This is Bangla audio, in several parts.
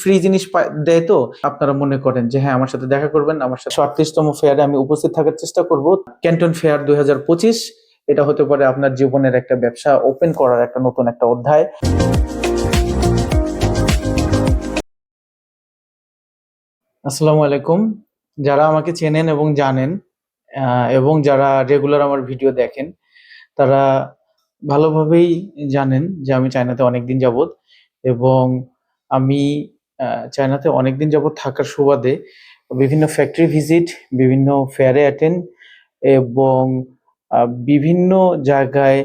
ফ্রি জিনিস দেয় তো? আপনারা মনে করেন যে হ্যাঁ আমার সাথে দেখা করবেন, আমার সাথে আটত্রিশতম ফেয়ারে আমি উপস্থিত থাকার চেষ্টা করব। ক্যান্টন ফেয়ার দু হাজার পঁচিশ, এটা হতে পারে আপনার জীবনের একটা ব্যবসা ওপেন করার একটা নতুন একটা অধ্যায়। আসসালামু আলাইকুম। যারা আমাকে চেনেন এবং জানেন এবং যারা রেগুলার আমার ভিডিও দেখেন, তারা ভালোভাবেই জানেন যে, আমি চায়নাতে অনেকদিন যাবত এবং আমি চায়নাতে অনেকদিন যাবত থাকার সুবাদে বিভিন্ন ফ্যাক্টরি ভিজিট বিভিন্ন ফেয়ারে অ্যাটেন্ড এবং বিভিন্ন জায়গায়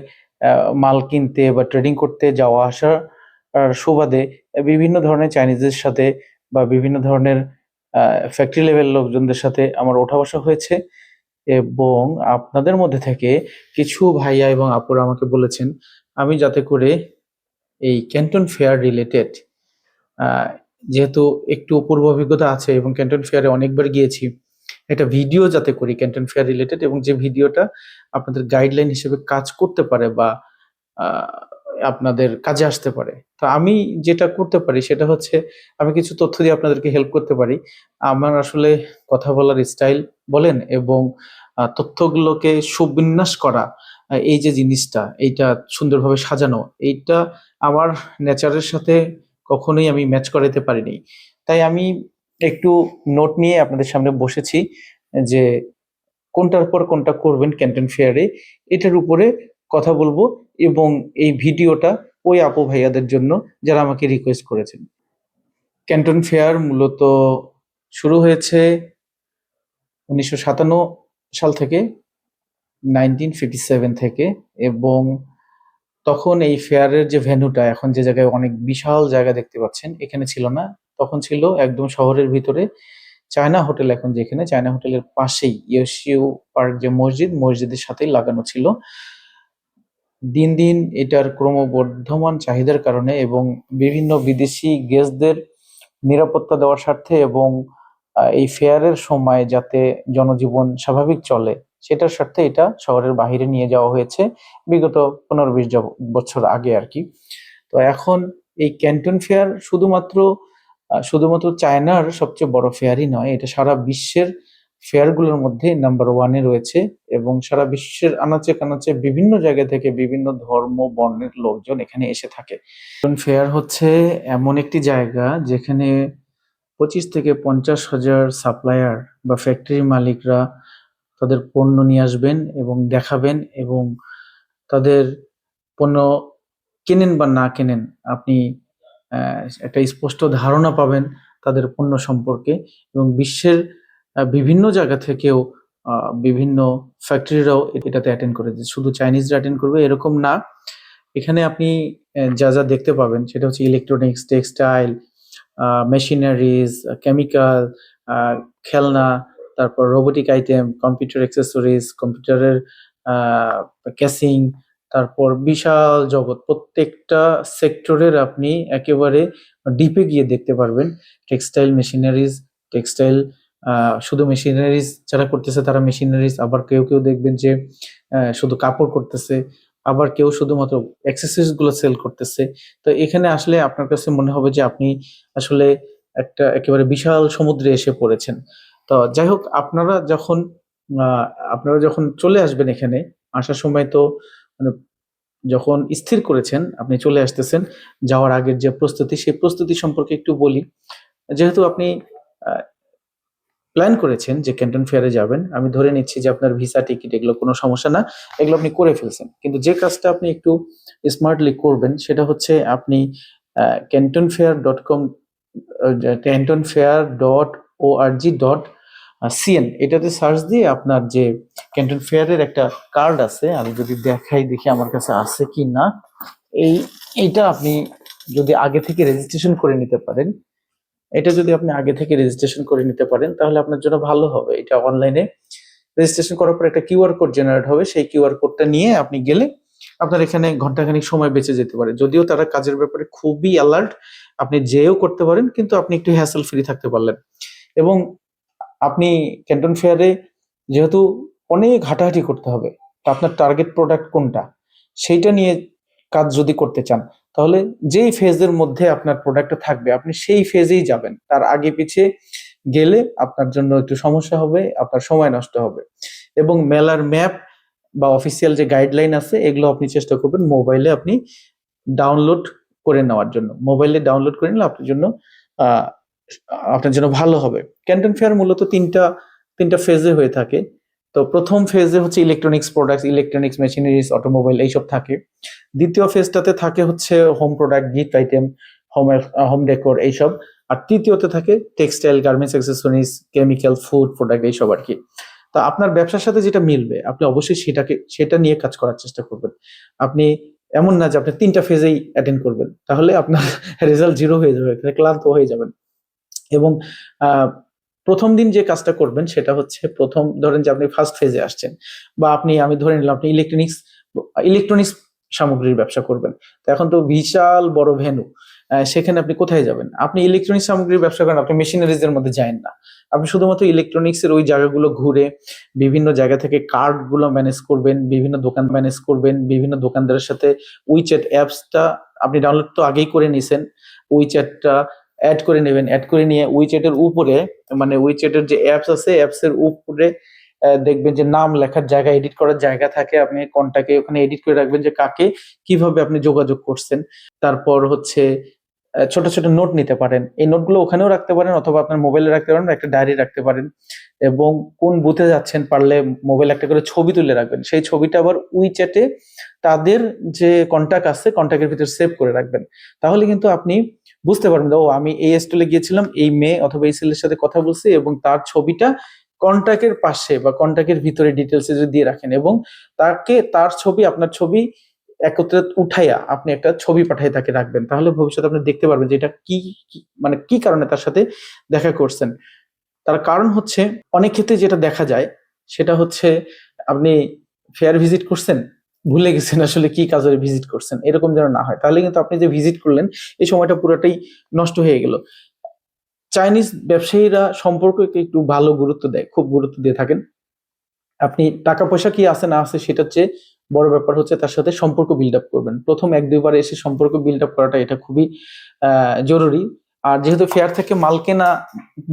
মাল কিনতে বা ট্রেডিং করতে যাওয়া আসা আর সুবাদে বিভিন্ন ধরনের চাইনিজের সাথে বা বিভিন্ন ধরনের ফ্যাক্টরি লেভেল লোকজনদের সাথে আমার ওঠা বসা হয়েছে এবং আপনাদের মধ্যে থেকে কিছু ভাইয়া এবং আপুরা আমাকে বলেছেন, আমি যাতে করে এই ক্যান্টন ফেয়ার রিলেটেড যেহেতু একটু পূর্ব অভিজ্ঞতা আছে এবং ক্যান্টন ফেয়ারে অনেকবার গিয়েছি, একটা ভিডিও যাতে করি ক্যান্টন ফেয়ার রিলেটেড এবং যে ভিডিওটা আপনাদের গাইডলাইন হিসেবে কাজ করতে পারে বা আপনাদের কাজে আসতে পারে। তো আমি যেটা করতে পারি সেটা হচ্ছে, আমি কিছু তথ্য দিয়ে আপনাদেরকে হেল্প করতে পারি। আমার আসলে কথা বলার স্টাইল বলেন এবং তথ্যগুলোকে সুবিন্যাস করা এই যে জিনিসটা, এইটা সুন্দরভাবে সাজানো, এইটা আমার নেচারের সাথে কখনোই আমি ম্যাচ করাতে পারিনি। তাই আমি একটু নোট নিয়ে আপনাদের সামনে বসেছি যে কোনটার পর কোনটা করবেন ক্যান্টন ফেয়ারে, এটার উপরে কথা বলব এবং এই ভিডিওটা ওই আপু ভাইয়াদের জন্য যারা আমাকে রিকোয়েস্ট করেছেন। ক্যান্টন ফেয়ার মূলত শুরু হয়েছে উনিশশো সাতান্ন সাল থেকে নাইনটিন ফিফটি সেভেন থেকে এবং তখন এই ফেয়ারের যে ভেন্যুটা এখন যে জায়গায় অনেক বিশাল জায়গা দেখতে পাচ্ছেন, এখানে ছিল না। তখন ছিল একদম শহরের ভিতরে চায়না হোটেল এখন যেখানে, চায়না হোটেলের পাশেই ইয়েশিউ পার্ক যে মসজিদ, মসজিদের সাথেই লাগানো ছিল। দিন দিন এটার ক্রমবর্ধমান চাহিদার কারণে এবং বিভিন্ন বিদেশি গেস্টদের নিরাপত্তা দেওয়ার স্বার্থে এবং এই ফেয়ারের সময় যাতে জনজীবন স্বাভাবিক চলে সেটার স্বার্থে এটা শহরের বাইরে নিয়ে যাওয়া হয়েছে বিগত পনেরো বিশ বছর আগে আর কি। তো এখন এই ক্যান্টন ফেয়ার শুধুমাত্র শুধুমাত্র চায়নার সবচেয়ে বড় ফেয়ারই নয়, এটা সারা বিশ্বের ফেয়ারগুলোর মধ্যে নাম্বার ওয়ানে রয়েছে এবং সারা বিশ্বের আনাচে কানাচে বিভিন্ন জায়গা থেকে বিভিন্ন ধর্ম, বর্ণের লোকজন এখানে এসে থাকে। ফেয়ার হচ্ছে এমন একটি জায়গা যেখানে পঁচিশ থেকে পঞ্চাশ হাজার সাপ্লায়ার বা ফ্যাক্টরি মালিকরা তাদের পণ্য নিয়ে আসবেন এবং দেখাবেন এবং তাদের পণ্য কেনেন বা না কেনেন আপনি একটা স্পষ্ট ধারণা পাবেন তাদের পণ্য সম্পর্কে এবং বিশ্বের বিভিন্ন জায়গা থেকেও বিভিন্ন ফ্যাক্টরিরাও এটাতে অ্যাটেন্ড করেছে। শুধু চাইনিজরা অ্যাটেন্ড করবে এরকম না। এখানে আপনি যা যা দেখতে পাবেন সেটা হচ্ছে ইলেকট্রনিক্স টেক্সটাইল মেশিনারিজ কেমিক্যাল খেলনা তারপর রোবোটিক আইটেম কম্পিউটার অ্যাক্সেসরিজ কম্পিউটারের ক্যাসিং তারপর বিশাল জগৎ। প্রত্যেকটা সেক্টরের আপনি একেবারে ডিপে গিয়ে দেখতে পারবেন। টেক্সটাইল মেশিনারিজ টেক্সটাইল শুধু মেশিনারিজ যারা করতেছে তারা মেশিনারিজ আবার কেউ কেউ দেখবেন যে শুধু কাপড় করতেছে, আবার কেউ শুধুমাত্র অ্যাক্সেসরিজগুলো সেল করতেছে। তো এখানে আসলে আপনার কাছে মনে হবে যে আপনি আসলে একটা একেবারে বিশাল সমুদ্রে এসে পড়েছেন। তো যাই হোক, আপনারা যখন আপনারা যখন চলে আসবেন এখানে, আসার সময় তো মানে যখন স্থির করেছেন, আপনি চলে আসতেছেন, যাওয়ার আগের যে প্রস্তুতি, সেই প্রস্তুতি সম্পর্কে একটু বলি। যেহেতু আপনি প্ল্যান করেছেন যে ক্যান্টন ফেয়ারে যাবেন, আমি ধরে নিচ্ছি যে আপনার ভিসা, টিকিট এগুলো কোনো সমস্যা না, এগুলো আপনি করে ফেলছেন। কিন্তু যে কাজটা আপনি একটু স্মার্টলি করবেন, সেটা হচ্ছে আপনি canton fair dot com canton fair dot O R G dot CN এটাতে সার্চ দিয়ে আপনার যে ক্যান্টন ফেয়ারের একটা কার্ড আছে, আমি যদি দেখাই দেখি আমার কাছে আছে কি না, এই, এইটা আপনি যদি আগে থেকে রেজিস্ট্রেশন করে নিতে পারেন, এটা যদি আপনি আগে থেকে রেজিস্ট্রেশন করে নিতে পারেন, তাহলে আপনার জন্য ভালো হবে। এটা অনলাইনে রেজিস্ট্রেশন করার পর একটা কিউআর কোড জেনারেট হবে, সেই কিউআর কোডটা নিয়ে আপনি গেলে আপনার এখানে ঘন্টাখানিক সময় বেঁচে যেতে পারে। যদিও তারা কাজের ব্যাপারে খুবই অ্যালার্ট আপনি যেও করতে পারেন, কিন্তু আপনি একটু হ্যাসেল ফ্রি থাকতে পারলেন। এবং আপনি ক্যান্টন ফেয়ারে যেহেতু অনেক হাঁটাহাঁটি করতে হবে, তো আপনার টার্গেট প্রোডাক্ট কোনটা? সেইটা নিয়ে কাজ যদি করতে চান, তাহলে যেই ফেজের মধ্যে আপনার প্রোডাক্টটা থাকবে, আপনি সেই ফেজেই যাবেন। তার আগে পিছে গেলে আপনার জন্য একটু সমস্যা হবে, আপনার সময় নষ্ট হবে। এবং মেলার ম্যাপ বা অফিসিয়াল যে গাইডলাইন আছে, এগুলো আপনি চেষ্টা করবেন মোবাইলে আপনি ডাউনলোড করে নেওয়ার জন্য। মোবাইলে ডাউনলোড করে নিলে আপনার জন্য আপনার জন্য ভালো হবে। ক্যান্টন ফেয়ার মূলত তিনটা তিনটা ফেজে হয়ে থাকে। তো প্রথম ফেজে হচ্ছে electronics products electronics machineries automobile এইসব থাকে। দ্বিতীয় ফেজটাতে থাকে হচ্ছে home product gift item home home decor এইসব। আর তৃতীয়তে থাকে textile garments accessories chemical food product এইসব আর কি। তো আপনার ব্যবসার সাথে যেটা মিলবে, আপনি অবশ্যই সেটাকে, সেটা নিয়ে কাজ করার চেষ্টা করবেন। আপনি এমন না যে আপনি তিনটা ফেজেই অ্যাটেন্ড করবেন। তাহলে আপনার রেজাল্ট জিরো হয়ে যাবে, ক্লান্ত হয়ে যাবেন। এবং প্রথম দিন যে কাজটা করবেন সেটা হচ্ছে প্রথম, ধরেন যে আপনি ফার্স্ট ফেজে আসছেন বা আপনি, আমি ধরে নিলাম আপনি ইলেকট্রনিক্স ইলেকট্রনিক্স সামগ্রীর ব্যবসা করবেন। তো এখন তো বিশাল বড় ভেনু সেখানে আপনি কোথায় যাবেন? আপনি ইলেকট্রনিক্স সামগ্রীর ব্যবসা করেন, আপনি মেশিনারিজের মধ্যে যায়েন না। আপনি শুধুমাত্র ইলেকট্রনিক্স এর ওই জায়গাগুলো ঘুরে বিভিন্ন জায়গা থেকে কার্ডগুলো ম্যানেজ করবেন, বিভিন্ন দোকান ম্যানেজ করবেন, বিভিন্ন দোকানদারের সাথে উইচ্যাট অ্যাপসটা আপনি ডাউনলোড তো আগেই করে নিছেন। উইচ্যাটটা অ্যাড করে নেবেন অ্যাড করে নিয়ে উইচেটের উপরে মানে উইচেটের যে অ্যাপস আছে অ্যাপস এর উপরে দেখবেন যে নাম লেখার জায়গা এডিট করার জায়গা থাকে, আপনি কন্টাকে ওখানে এডিট করে রাখবেন যে কাকে কীভাবে আপনি যোগাযোগ করছেন। তারপর হচ্ছে ছোট ছোট নোট নিতে পারেন। এই নোটগুলো ওখানেও রাখতে পারেন অথবা আপনার মোবাইলে রাখতে পারেন, একটা ডায়েরি রাখতে পারেন এবং কোন বুথে যাচ্ছেন পারলে মোবাইল একটা করে ছবি তুলে রাখবেন। সেই ছবিটা আবার উইচ্যাটে তাদের যে কন্টাক্ট আছে কন্টাক্টের ভিতরে সেভ করে রাখবেন। তাহলে কিন্তু আপনি বুঝতে পারবেন ও, আমি এই স্টলে গিয়েছিলাম, এই মেয়ে অথবা এই ছেলের সাথে কথা বলছি এবং তার ছবিটা কন্ট্যাক্টের পাশে বা কন্টাক্টের ভিতরে ডিটেলস যদি দিয়ে রাখেন এবং তাকে, তার ছবি, আপনার ছবি একত্রে উঠাইয়া আপনি একটা ছবি পাঠাই তাকে রাখবেন, তাহলে ভবিষ্যতে আপনি দেখতে পারবেন যে এটা কি মানে কি কারণে তার সাথে দেখা করছেন। তার কারণ হচ্ছে, অনেক ক্ষেত্রে যেটা দেখা যায়, সেটা হচ্ছে আপনি ফেয়ার ভিজিট করছেন, ভুলে গেছেন আসলে কি কাজে ভিজিট করছেন, এরকম যেন না হয়। তাহলে কিন্তু আপনি যে ভিজিট করলেন, এই সময়টা পুরোটাই নষ্ট হয়ে গেল। চাইনিজ ব্যবসায়ীরা সম্পর্ককে একটু ভালো গুরুত্ব দেয়, খুব গুরুত্ব দিয়ে থাকেন। আপনি টাকা পয়সা কি আছে না আছে সেটা চেয়ে বড় ব্যাপার হচ্ছে তার সাথে সম্পর্ক বিল্ড আপ করবেন। প্রথম এক, দুইবার এসে সম্পর্ক বিল্ড আপ করাটা এটা খুবই জরুরি। আর যেহেতু ফেয়ার থেকে, মাল কেনা,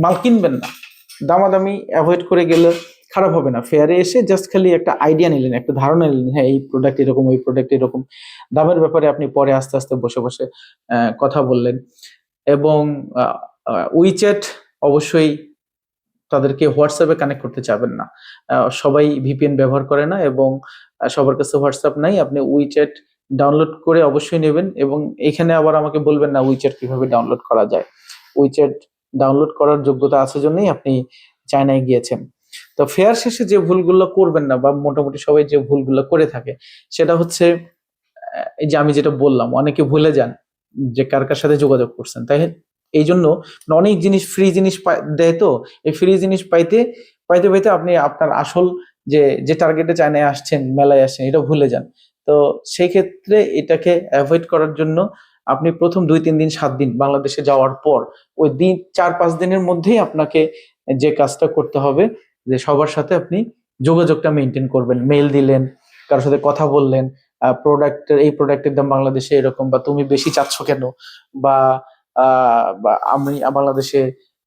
মাল কিনবেন না। দামাদামি অ্যাভয়েড করে গেলে খারাপ হবে না। ফেয়ারে এসে জাস্ট খালি একটা আইডিয়া নিলেন, একটা ধারণা নিলেন হ্যাঁ এই প্রোডাক্ট এরকম, ওই প্রোডাক্ট এরকম। দামের ব্যাপারে আপনি পরে আস্তে আস্তে বসে বসে কথা বললেন। এবং উইচ্যাট অবশ্যই তাদেরকে হোয়াটসঅ্যাপে কানেক্ট করতে চাবেন না। সবাই ভিপিএন ব্যবহার করে না এবং সবার কাছে হোয়াটসঅ্যাপ নাই। আপনি উইচ্যাট ডাউনলোড করে অবশ্যই নেবেন এবং এখানে আবার আমাকে বলবেন না উইচ্যাট কীভাবে ডাউনলোড করা যায়। উইচ্যাট ডাউনলোড করার যোগ্যতা আছে জন্যই আপনি চায়নায় গিয়েছেন। তো ফেয়ার শেষে যে ভুলগুলো করবেন না বা মোটামুটি সবাই যে ভুলগুলো করে থাকে, সেটা হচ্ছে এই যে আমি যেটা বললাম, অনেকে ভুলে যান যে কার কার সাথে যোগাযোগ করছেন। তাই এই জন্য অনেক জিনিস ফ্রি জিনিস দেয় তো? এই ফ্রি জিনিস পাইতে পাইতে পাইতে আপনি আপনার আসল যে যে টার্গেটে চায়নায় আসছেন, মেলায় আসছেন, এটা ভুলে যান। তো সেই ক্ষেত্রে এটাকে অ্যাভয়েড করার জন্য আপনি প্রথম দুই, তিন দিন, সাত দিন বাংলাদেশে যাওয়ার পর ওই দিন, চার, পাঁচ দিনের মধ্যেই আপনাকে যে কাজটা করতে হবে, যে সবার সাথে আপনি যোগাযোগটা মেনটেন করবেন। মেল দিলেন, কারোর সাথে কথা বললেন প্রোডাক্টের এই প্রোডাক্টের দাম বাংলাদেশে এরকম বা তুমি বেশি চাচ্ছ কেন? বা আমি বাংলাদেশে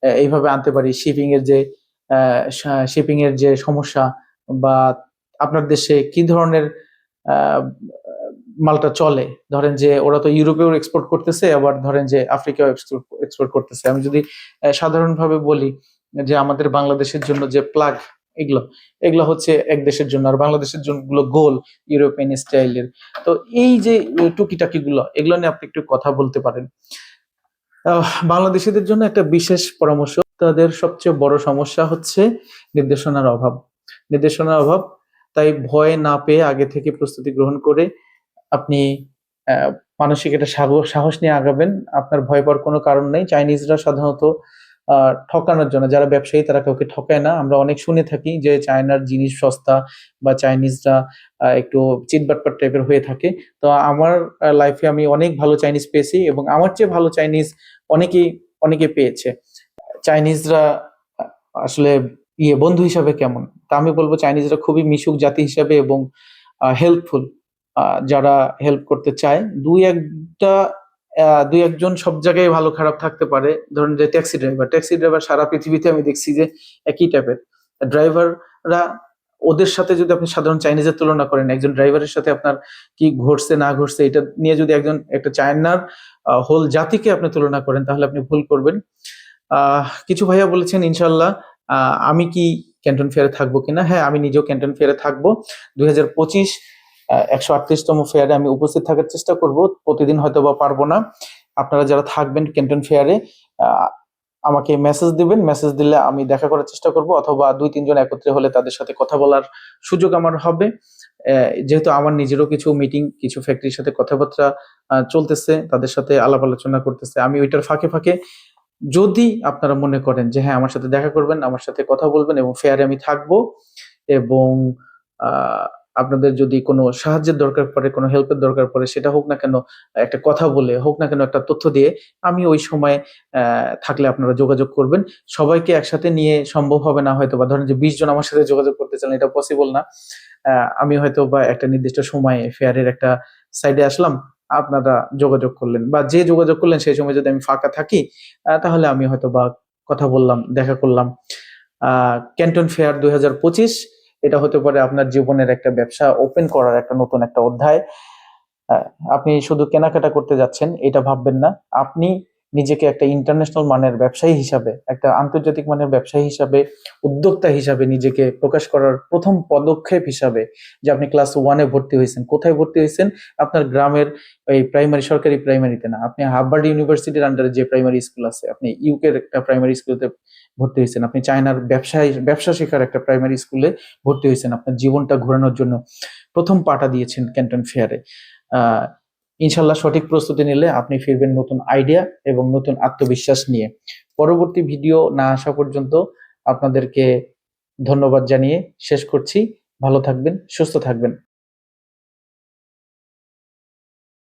এইভাবে আনতে পারি। শিপিং এর যে শিপিং এর যে সমস্যা বা আপনার দেশে কি ধরনের মালটা চলে? ধরেন যে ওরা তো ইউরোপেও এক্সপোর্ট করতেছে, আবার ধরেন যে আফ্রিকাও এক্সপোর্ট করতেছে। আমি যদি সাধারণভাবে বলি যে আমাদের বাংলাদেশের জন্য যে প্লাগ এগুলো এগুলো হচ্ছে এক দেশের জন্য। আর বাংলাদেশের জন্যগুলো ইউরোপিয়ান স্টাইলের। তো এই যে টুকিটাকি গুলো এগুলো নিয়ে আপনি একটু কথা বলতে পারেন। বাংলাদেশিদের জন্য একটা বিশেষ পরামর্শ। তাদের সবচেয়ে বড় সমস্যা হচ্ছে নির্দেশনার অভাব। নির্দেশনার অভাব, তাই ভয় না পেয়ে আগে থেকে প্রস্তুতি গ্রহণ করে আপনি মানসিক একটা সাহস নিয়ে আগাবেন। আপনার ভয় পাওয়ার কোনো কারণ নেই। চাইনিজরা সাধারণত ঠকানোর জন্য। যারা ব্যবসায়ী, তারা কাউকে ঠকায় না। আমরা অনেক শুনে থাকি যে চায়নার জিনিস সস্তা বা চাইনিজরা একটু চিটবাটপাট টাইপের হয়ে থাকে। তো আমার লাইফে আমি অনেক ভালো চাইনিজ পেয়েছি এবং আমার চেয়ে ভালো চাইনিজ অনেকেই, অনেকে পেয়েছে। চাইনিজরা আসলে ইয়ে বন্ধু হিসাবে কেমন? তা আমি বলব চাইনিজরা খুবই মিশুক জাতি হিসাবে এবং হেল্পফুল যারা হেল্প করতে চায়, দুই একটা দুই একজন সব জায়গায় ভালো খারাপ থাকতে পারে। ধরুন যে ট্যাক্সি ড্রাইভার ট্যাক্সি ড্রাইভার সারা পৃথিবীতে আমি দেখছি যে একই টাইপের ড্রাইভাররা ওদের সাথে যদি আপনি সাধারণ চাইনিজের তুলনা করেন, একজন ড্রাইভারের সাথে আপনার কি ঘটছে, না ঘটছে, এটা নিয়ে যদি একজন, একটা চায়নার হোল জাতিকে আপনি তুলনা করেন, তাহলে আপনি ভুল করবেন। কিছু ভাইয়া বলেছেন ইনশাল্লাহ আমি কি ক্যান্টন ফেয়ারে থাকব কিনা? হ্যাঁ আমি নিজেও ক্যান্টন ফেয়ারে থাকব। দুই হাজার পঁচিশ একশো আটত্রিশতম ফেয়ারে আমি উপস্থিত থাকার চেষ্টা করব। প্রতিদিন হয়তো বা পারব না। আপনারা যারা থাকবেন ক্যান্টন ফেয়ারে আমাকে মেসেজ দিবেন। মেসেজ দিলে আমি দেখা করার চেষ্টা করব অথবা দুই তিনজন একত্রে হলে তাদের সাথে কথা বলার সুযোগ আমার হবে। যেহেতু আমার নিজেরও কিছু মিটিং কিছু ফ্যাক্টরির সাথে কথাবার্তা চলতেছে তাদের সাথে আলাপ আলোচনা করতেছে। আমি ওইটার ফাঁকে ফাঁকে যদি আপনারা মনে করেন যে হ্যাঁ আমার সাথে দেখা করবেন আমার সাথে কথা বলবেন এবং ফেয়ারে আমি থাকব এবং আহ, আপনাদের যদি কোনো সাহায্যের দরকার পড়ে, কোনো হেল্পের দরকার পড়ে, সেটা হোক না কেন, একটা কথা বলে, হোক না কেন একটা তথ্য দিয়ে, আমি ওই সময় থাকলে আপনারা যোগাযোগ করবেন। সবাইকে একসাথে নিয়ে সম্ভব হবে না হয়তো বা, ধরেন যে বিশ জন আমার সাথে যোগাযোগ করতে চান এটা পসিবল না। আমি হয়তো বা একটা নির্দিষ্ট সময়ে ফেয়ারের একটা সাইডে আসলাম, আপনারা যোগাযোগ করলেন। বা যে যোগাযোগ করলেন, সেই সময় যদি আমি ফাঁকা থাকি তাহলে আমি হয়তো বা কথা বললাম, দেখা করলাম। ক্যান্টন ফেয়ার দুই হাজার পঁচিশ এটা হতে পারে আপনার জীবনের একটা ব্যবসা ওপেন করার একটা নতুন একটা অধ্যায়। আপনি শুধু কেনাকাটা করতে যাচ্ছেন, এটা ভাববেন না। আপনি নিজেকে একটা ইন্টারন্যাশনাল মানের ব্যবসায়ী হিসাবে, একটা আন্তর্জাতিক মানের ব্যবসায়ী হিসাবে, উদ্যোক্তা হিসাবে নিজেকে প্রকাশ করার প্রথম পদক্ষেপ হিসাবে যে আপনি ক্লাস ওয়ানে ভর্তি হয়েছেন। কোথায় ভর্তি হয়েছেন? আপনার গ্রামের এই প্রাইমারি সরকারি প্রাইমারিতে না। আপনি হার্ভার্ড ইউনিভার্সিটির আন্ডারে যে প্রাইমারি স্কুল আছে, আপনি ইউকের একটা প্রাইমারি স্কুলতে ভর্তি হয়েছেন। আপনি চায়নার ব্যবসায়, ব্যবসা শেখার একটা প্রাইমারি স্কুলে ভর্তি হয়েছেন আপনার জীবনটা ঘোরানোর জন্য। প্রথম পাটা দিয়েছেন ক্যান্টন ফেয়ারে। ইনশাল্লাহ সঠিক প্রস্তুতি নিলে আপনি ফিরবেন নতুন আইডিয়া এবং নতুন আত্মবিশ্বাস নিয়ে। পরবর্তী ভিডিও না আসা পর্যন্ত আপনাদেরকে ধন্যবাদ জানিয়ে শেষ করছি। ভালো থাকবেন, সুস্থ থাকবেন।